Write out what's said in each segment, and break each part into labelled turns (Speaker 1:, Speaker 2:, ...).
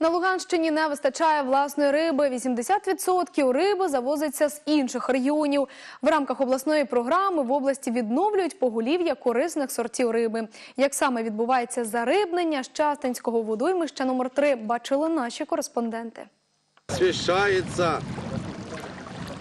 Speaker 1: На Луганщині не вистачає власної риби. 80% риби завозиться з інших регіонів. В рамках обласної програми в області відновлюють поголів'я корисних сортів риби. Як саме відбувається зарибнення Щастинського водоймища номер 3 бачили наші кореспонденти.
Speaker 2: освящается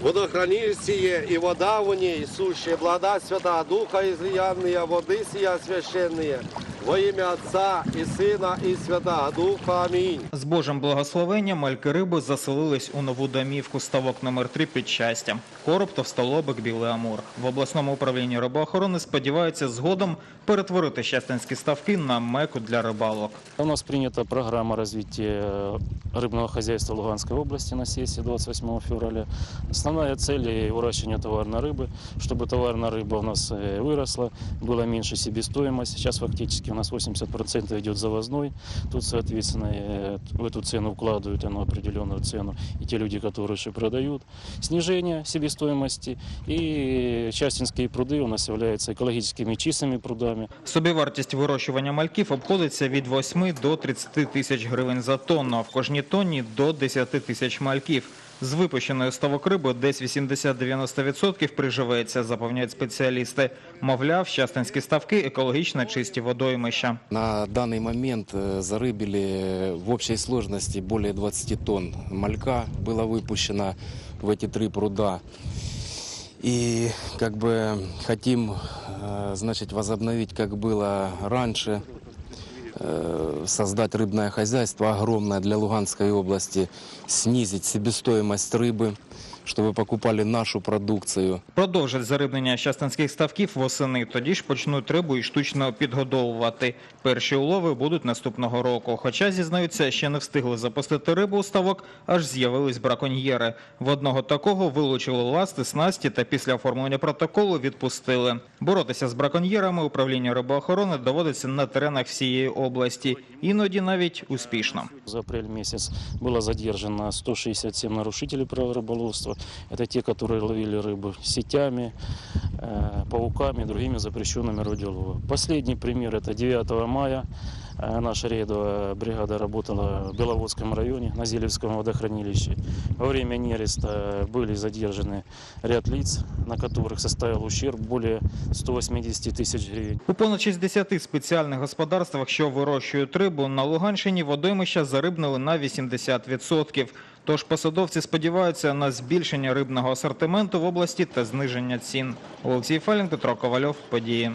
Speaker 2: водохранилище, и вода в ней сущая, блага Святого Духа излиянные, воды сия священные, во имя Отца и Сына и Святого Духа. Аминь.
Speaker 3: З Божим благословенням мальки риби заселились у нову домівку ставок номер 3 під щастя. Короб, товстолобик, білий амур. В обласному управлінні рибоохорони сподіваються згодом перетворити щастинські ставки на меку для рибалок.
Speaker 4: У нас принята программа развития рыбного хозяйства Луганской области на сессии 28 февраля. Основная цель – выращивание товарной рыбы, чтобы товарная рыба у нас э, выросла, была меньше себестоимость. Сейчас фактически у нас 80% идет завозной. Тут, соответственно, э, в эту цену вкладывают оно определенную цену и те люди, которые еще продают. Снижение себестоимости и частинские пруды у нас являются экологическими чистыми прудами.
Speaker 3: Собівартість вирощування мальків обходиться від 8 до 30 тисяч гривень за тонну, а в кожній тонні до 10 тисяч мальків. З випущеної ставок риби десь 80-90% приживеться, запевняють спеціалісти. Мовляв, щастинські ставки екологічно чисті водоймища.
Speaker 5: На данный момент э, зарыбили в общей сложности более 20 тонн малька было выпущено в эти три пруда. И как бы хотим, э, значит, возобновить, как было раньше, э, создать рыбное хозяйство огромное для Луганской области, снизить себестоимость рыбы, чтобы покупали нашу продукцию.
Speaker 3: Продовжать зарибнення щастинських ставків восени. Тоді ж почнуть рибу і штучно підгодовувати. Перші улови будуть наступного року. Хоча, зізнаються, ще не встигли запустити рибу у ставок, аж з'явились браконьєри. В одного такого вилучили ласти, снасті та після оформлення протоколу відпустили. Боротися з браконьєрами управління рибоохорони доводиться на теренах всієї області. Іноді навіть успішно.
Speaker 4: За апрель месяц было задержано 167 нарушителей права рыболовства. Это те, которые ловили рыбу сетями, э, пауками и другими запрещенными радиолова. Последний пример – это 9 мая. Э, Наша рейдовая бригада работала в Беловодском районе на Зелевском водохранилище. Во время нереста были задержаны ряд лиц, на которых составил ущерб более 180 тысяч гривен.
Speaker 3: У понад 60 спеціальних господарствах, що вирощують рибу, на Луганщині водоймища зарибнили на 80%. Тож посадовці сподіваються на збільшення рибного асортименту в області та зниження цін. Олексій Фалін, Петро Ковальов, події.